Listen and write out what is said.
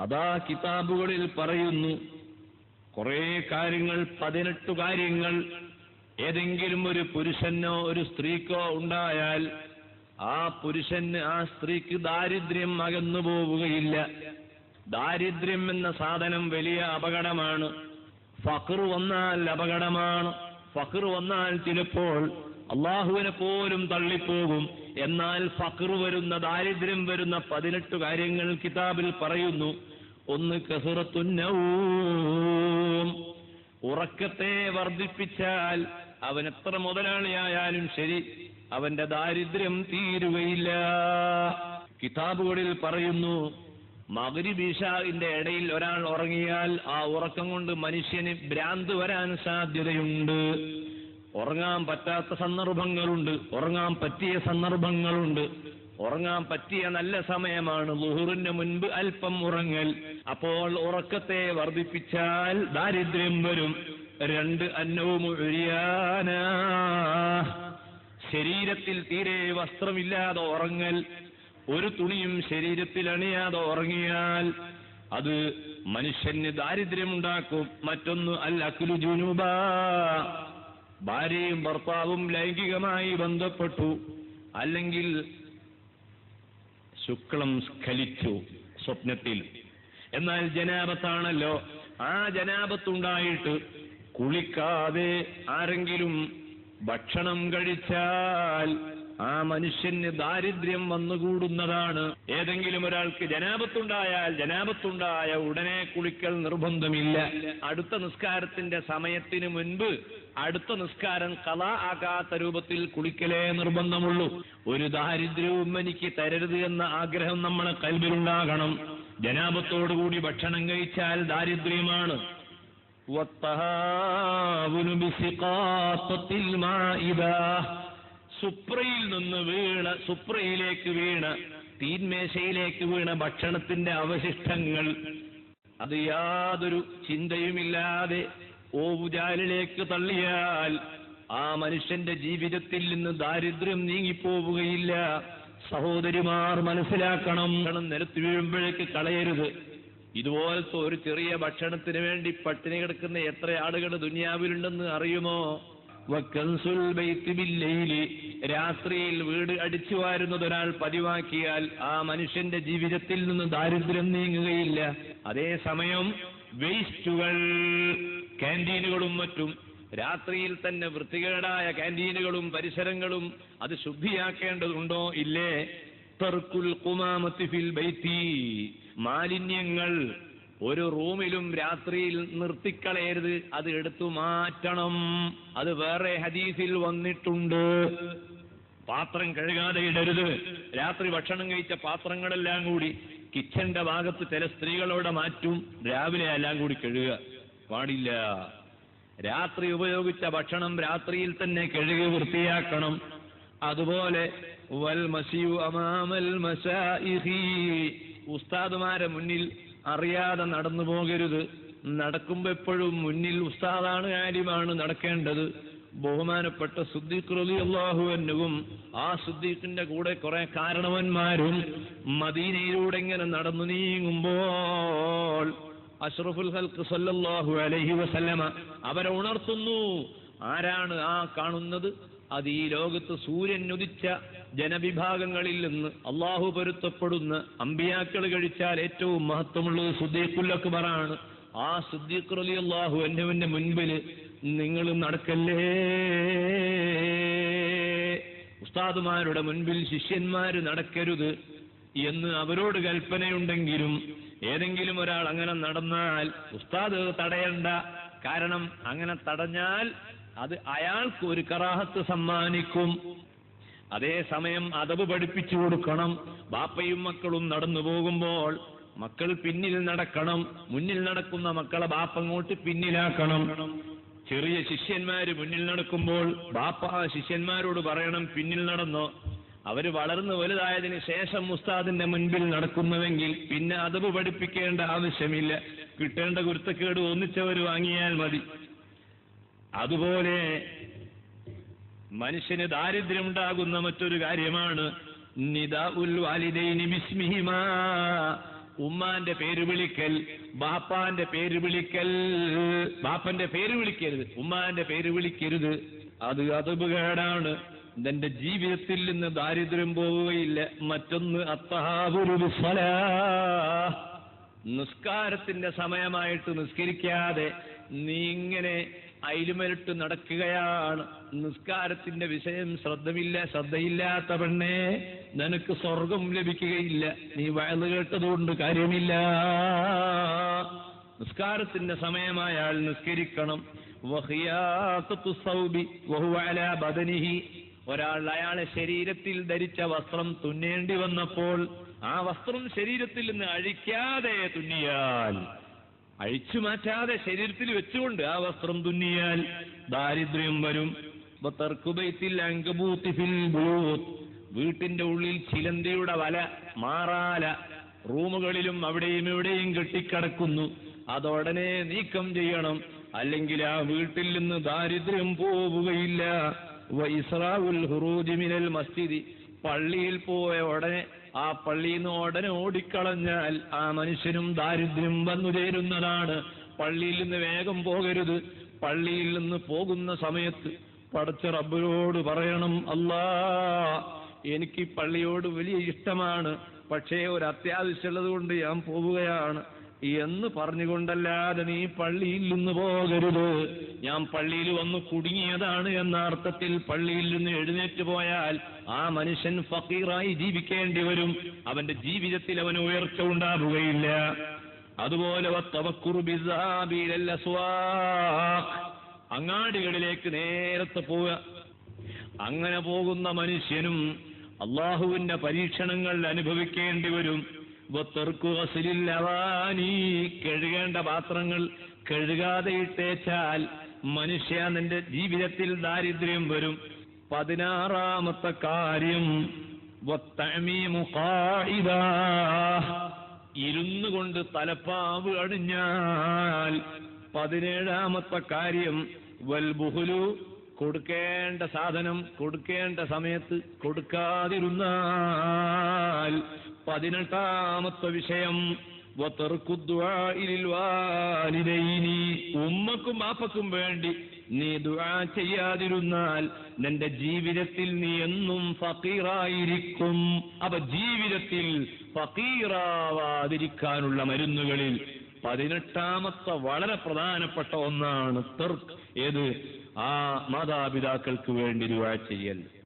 അതാ കിതാബുകളിൽ പറയുന്നു കുറെ കാര്യങ്ങൾ പതിനെട്ട് കാര്യങ്ങൾ ഏതെങ്കിലും ഒരു പുരുഷനോ ഒരു സ്ത്രീക്കോ ഉണ്ടായാൽ ആ പുരുഷന് ആ സ്ത്രീക്ക് ദാരിദ്ര്യം അകന്നു പോവുകയില്ല. ദാരിദ്ര്യം എന്ന സാധനം വലിയ അപകടമാണ്. ഫഖർ വന്നാൽ അപകടമാണ്. ഫഖർ വന്നാൽ ചിലപ്പോൾ അള്ളാഹുവിനെ പോലും തള്ളിപ്പോകും. എന്നാൽ ഫക്ർ വരുന്ന ദാരിദ്ര്യം വരുന്ന പതിനെട്ട് കാര്യങ്ങൾ കിതാബിൽ പറയുന്നു. ഒന്ന് കസുറത്തുന്നവും ഉറക്കത്തെ വർദ്ധിപ്പിച്ചാൽ അവൻ എത്ര മുതലാളിയായാലും ശരി അവന്റെ ദാരിദ്ര്യം തീരുകയില്ല. കിതാബുകളിൽ പറയുന്നു മകരിബീഷാവിന്റെ ഇടയിൽ ഒരാൾ ഉറങ്ങിയാൽ ആ ഉറക്കം കൊണ്ട് മനുഷ്യന് ഭ്രാന്ത് വരാൻ സാധ്യതയുണ്ട്. ഉറങ്ങാൻ പറ്റാത്ത സന്ദർഭങ്ങളുണ്ട്. ഉറങ്ങാൻ പറ്റിയ സന്ദർഭങ്ങളുണ്ട്. ഉറങ്ങാൻ പറ്റിയ നല്ല സമയമാണ് ലുഹുറിന് മുൻപ് അല്പം ഉറങ്ങൽ. അപ്പോൾ ഉറക്കത്തെ വർദ്ധിപ്പിച്ചാൽ ദാരിദ്ര്യം വരും. രണ്ട് അന്നവും ഒഴിയാന. ശരീരത്തിൽ തീരെ വസ്ത്രമില്ലാതെ ഉറങ്ങൽ. ഒരു തുണിയും ശരീരത്തിൽ അണിയാതെ ഉറങ്ങിയാൽ അത് മനുഷ്യന് ദാരിദ്ര്യമുണ്ടാക്കും. മറ്റൊന്ന് അൽ അക്കുലു ജുനുബ. ഭാര്യയും ഭർത്താവും ലൈംഗികമായി ബന്ധപ്പെട്ടു. അല്ലെങ്കിൽ ശുക്ലം സ്ഖലിച്ചു സ്വപ്നത്തിൽ. എന്നാൽ ജനാപത്താണല്ലോ. ആ ജനാപത്തുണ്ടായിട്ട് കുളിക്കാതെ ആരെങ്കിലും ഭക്ഷണം കഴിച്ചാൽ ആ മനുഷ്യന് ദാരിദ്ര്യം വന്നുകൂടുന്നതാണ് ഏതെങ്കിലും ഒരാൾക്ക് ജനാപത്തുണ്ടായാൽ ജനാപത്തുണ്ടായ ഉടനെ കുളിക്കൽ നിർബന്ധമില്ല അടുത്ത നിസ്കാരത്തിന്റെ സമയത്തിന് മുൻപ് അടുത്ത നിസ്കാരം കല ആകാത്ത രൂപത്തിൽ കുളിക്കലേ നിർബന്ധമുള്ളൂ ഒരു ദാരിദ്ര്യവും എനിക്ക് തരരുത് എന്ന ആഗ്രഹം നമ്മളെ കൽബിലുണ്ടാകണം ജനാപത്തോടുകൂടി ഭക്ഷണം കഴിച്ചാൽ ദാരിദ്ര്യമാണ് والتهاون بسقاطة المائدة സുപ്രയിൽ നിന്ന് വീണ് സുപ്രയിലേക്ക് വീണ് തീന്മേശയിലേക്ക് വീണ ഭക്ഷണത്തിന്റെ അവശിഷ്ടങ്ങൾ. അത് യാതൊരു ചിന്തയുമില്ലാതെ ഓവുചാലിലേക്ക് തള്ളിയാൽ ആ മനുഷ്യന്റെ ജീവിതത്തിൽ നിന്ന് ദാരിദ്ര്യം നീങ്ങിപ്പോവുകയില്ല. സഹോദരിമാർ മനസ്സിലാക്കണം. നിരത്തി വീഴുമ്പോഴേക്ക് കളയരുത്. ഇതുപോലത്തെ ഒരു ചെറിയ ഭക്ഷണത്തിന് വേണ്ടി പട്ടിണി കിടക്കുന്ന എത്ര ആളുകൾ ദുനിയാവിലുണ്ടെന്ന് അറിയുമോ? രാത്രിയിൽ വീട് അടിച്ചു വാരുന്നത് ഒരാൾ പതിവാക്കിയാൽ ആ മനുഷ്യന്റെ ജീവിതത്തിൽ നിന്ന് ദാരിദ്ര്യം നീങ്ങുകയില്ല. അതേസമയം വേസ്റ്റുകൾ ക്യാന്റീനുകളും മറ്റും രാത്രിയിൽ തന്നെ വൃത്തികേടായ ക്യാന്റീനുകളും പരിസരങ്ങളും അത് ശുദ്ധിയാക്കേണ്ടതുണ്ടോ? ഇല്ലേ. തർക്കുൽ കുമാമത്തി ഫിൽ ബൈത്തി. മാലിന്യങ്ങൾ ഒരു റൂമിലും രാത്രിയിൽ നിർത്തിക്കളയരുത്. അത് എടുത്തു മാറ്റണം. അത് വേറെ ഹദീസിൽ വന്നിട്ടുണ്ട്. പാത്രം കഴുകാതെ ഇടരുത്. രാത്രി ഭക്ഷണം കഴിച്ച പാത്രങ്ങളെല്ലാം കൂടി കിച്ചന്റെ ഭാഗത്ത് ചില സ്ത്രീകളോടെ മാറ്റും. രാവിലെ എല്ലാം കൂടി കഴുകുക. പാടില്ല. രാത്രി ഉപയോഗിച്ച ഭക്ഷണം രാത്രിയിൽ തന്നെ കഴുകി വൃത്തിയാക്കണം. അതുപോലെ വൽ മസിയു അമാമൽ മശായിഹി ഉസ്താദുമാരെ മുന്നിൽ അറിയാതെ നടന്നു പോകരുത്. നടക്കുമ്പോ എപ്പോഴും മുന്നിൽ ഉസ്താദാണ് കാര്യമാണ് നടക്കേണ്ടത്. ബഹുമാനപ്പെട്ട സുദ്ദീഖ് റളിയല്ലാഹു അൻഹുവും ആ സുദ്ദീഖിന്റെ കൂടെ കുറെ കാരണവന്മാരും മദീനയിലൂടെ ഇങ്ങനെ നടന്നു നീങ്ങുമ്പോൾ അഷ്റഫുൽ ഹൽക്ക് സല്ലല്ലാഹു അലൈഹി വസല്ലമ അവരെ ഉണർത്തുന്നു. ആരാണ് ആ കാണുന്നത്? അത് ഈ ലോകത്ത് സൂര്യൻ ഉദിച്ച ജനവിഭാഗങ്ങളിൽ നിന്ന് അള്ളാഹു പൊരുത്തപ്പെടുന്ന അമ്പിയാക്കൾ കഴിച്ചാൽ ഏറ്റവും മഹത്വമുള്ളത് സുദ്ദീഖുല്ലക്ബറാണ് ആ സുദ്ദീഖ് അലി അള്ളാഹു എന്നവന്റെ മുൻപിൽ നിങ്ങൾ നടക്കല്ലേ? ഉസ്താദുമാരുടെ മുൻപിൽ ശിഷ്യന്മാർ നടക്കരുത് എന്ന് അവരോട് കൽപ്പനയുണ്ടെങ്കിലും ഏതെങ്കിലും ഒരാൾ അങ്ങനെ നടന്നാൽ ഉസ്താദ് തടയണ്ട. കാരണം അങ്ങനെ തടഞ്ഞാൽ അത് അയാൾക്ക് ഒരു കറാഹത്ത് സമ്മാനിക്കും. അതേസമയം അതവ് പഠിപ്പിച്ചു കൊടുക്കണം. ബാപ്പയും മക്കളും നടന്നു പോകുമ്പോൾ മക്കൾ പിന്നിൽ നടക്കണം. മുന്നിൽ നടക്കുന്ന മക്കളെ ബാപ്പ അങ്ങോട്ട് പിന്നിലാക്കണം. ചെറിയ ശിഷ്യന്മാര് മുന്നിൽ നടക്കുമ്പോൾ ബാപ്പ ശിഷ്യന്മാരോട് പറയണം പിന്നിൽ നടന്നോ? അവർ വളർന്നു വലുതായതിനു ശേഷം ഉസ്താദിന്റെ മുൻപിൽ നടക്കുന്നുവെങ്കിൽ പിന്നെ അതവ് പഠിപ്പിക്കേണ്ട ആവശ്യമില്ല. കിട്ടേണ്ട കുരുത്തക്കേട് ഒന്നിച്ചവർ വാങ്ങിയാൽ മതി. അതുപോലെ മനുഷ്യന് ദാരിദ്ര്യം ഉണ്ടാകുന്ന മറ്റൊരു കാര്യമാണ്. നിദാ ഉൽ വാലിദൈനി ബിസ്മിഹിമാ. ഉമ്മാന്റെ പേര് വിളിക്കൽ ബാപ്പാന്റെ പേര് വിളിക്കൽ. ബാപ്പന്റെ പേര് വിളിക്കരുത് ഉമ്മാന്റെ പേര് വിളിക്കരുത്. അത് അതപകേടാണ് നിന്റെ ജീവിതത്തിൽ നിന്ന് ദാരിദ്ര്യം പോവുകയില്ല. മറ്റൊന്ന് അത്തഹാബുരു നിസ്കാരത്തിന്റെ സമയമായിട്ട് നിസ്കരിക്കാതെ നീ ഇങ്ങനെ അയിലുമലിട്ട് നടക്കുകയാണ്. നിസ്കാരത്തിന്റെ വിഷയം ശ്രദ്ധമില്ല ശ്രദ്ധയില്ലാത്ത പെണ്ണെ നിനക്ക് സ്വർഗം ലഭിക്കുകയില്ല. നീ വയത് കേട്ടതുകൊണ്ട് കാര്യമില്ല. നിസ്കാരത്തിന്റെ സമയമായാൽ നിസ്കരിക്കണം. ബദനിഹി. ഒരാൾ അയാളെ ശരീരത്തിൽ ധരിച്ച വസ്ത്രം തുന്നേണ്ടി വന്നപ്പോൾ ആ വസ്ത്രം ശരീരത്തിൽ നിന്ന് അഴിക്കാതെ തുന്നിയാൽ അഴിച്ചു മാറ്റാതെ ശരീരത്തിൽ വെച്ചുകൊണ്ട് ആ വസ്ത്രം തുന്നിയാൽ ദാരിദ്ര്യം വരും. വീട്ടിന്റെ ഉള്ളിൽ ചിലന്തിയുടെ വല മാറാല. റൂമുകളിലും അവിടെയും ഇവിടെയും കെട്ടിക്കിടക്കുന്നു. അതോടനെ നീക്കം ചെയ്യണം. അല്ലെങ്കിൽ ആ വീട്ടിൽ നിന്ന് ദാരിദ്ര്യം പോവുകയില്ല. വൈസ്രാവുൽ ഹുറൂജിമിനൽ മസ്ജിദി. പള്ളിയിൽ പോയ ഉടനെ ആ പള്ളിയിൽ നിന്ന് ഉടനെ ഓടിക്കളഞ്ഞാൽ ആ മനുഷ്യനും ദാരിദ്ര്യം വന്നു ചേരുന്നതാണ്. പള്ളിയിൽ നിന്ന് വേഗം പോകരുത്. പള്ളിയിൽ നിന്ന് പോകുന്ന സമയത്ത് പടച്ച റബ്ബിനോട് പറയണം അല്ലാ എനിക്ക് പള്ളിയോട് വലിയ ഇഷ്ടമാണ്. പക്ഷേ ഒരു അത്യാവശ്യമുള്ളത് കൊണ്ട് ഞാൻ പോവുകയാണ്. എന്ന് പറഞ്ഞുകൊണ്ടല്ലാതെ നീ പള്ളിയിൽ നിന്ന് പോകരുത്. ഞാൻ പള്ളിയിൽ വന്ന് കുടുങ്ങിയതാണ് എന്ന അർത്ഥത്തിൽ പള്ളിയിൽ നിന്ന് എഴുന്നേറ്റ് പോയാൽ ആ മനുഷ്യൻ ഫക്കീറായി ജീവിക്കേണ്ടി വരും. അവന്റെ ജീവിതത്തിൽ അവന് ഉയർച്ച ഉണ്ടാവുകയില്ല. അതുപോലെ. അങ്ങാടികളിലേക്ക് നേരത്തെ പോവുക. അങ്ങനെ പോകുന്ന മനുഷ്യനും അള്ളാഹുവിന്റെ പരീക്ഷണങ്ങൾ അനുഭവിക്കേണ്ടി വരും. കഴുകേണ്ട പാത്രങ്ങൾ കഴുകാതെ ഇട്ടേച്ചാൽ മനുഷ്യ നിന്റെ ജീവിതത്തിൽ ദാരിദ്ര്യം വരും. പതിനാറാമത്തെ കാര്യം. ഇരുന്നു കൊണ്ട് തലപ്പാവ് അണിഞ്ഞാൽ. പതിനേഴാമത്തെ കാര്യം വൽബുഹുലു കൊടുക്കേണ്ട സാധനം കൊടുക്കേണ്ട സമയത്ത് കൊടുക്കാതിരുന്നാൽ പതിനെട്ടാമത്തെ വിഷയം. ഉമ്മക്കും മാപ്പക്കും വേണ്ടി നീ ദുആ ചെയ്യാതിരുന്നാൽ നിന്റെ ജീവിതത്തിൽ നീ എന്നും ഫക്കീറായിരിക്കും അപ്പൊ ജീവിതത്തിൽ ഫക്കീറാവാതിരിക്കാനുള്ള മരുന്നുകളിൽ പതിനെട്ടാമത്തെ വളരെ പ്രധാനപ്പെട്ട ഒന്നാണ് തെർക്ക് ഏത് ആ മാതാപിതാക്കൾക്ക് വേണ്ടി രൂപ ചെയ്യൽ.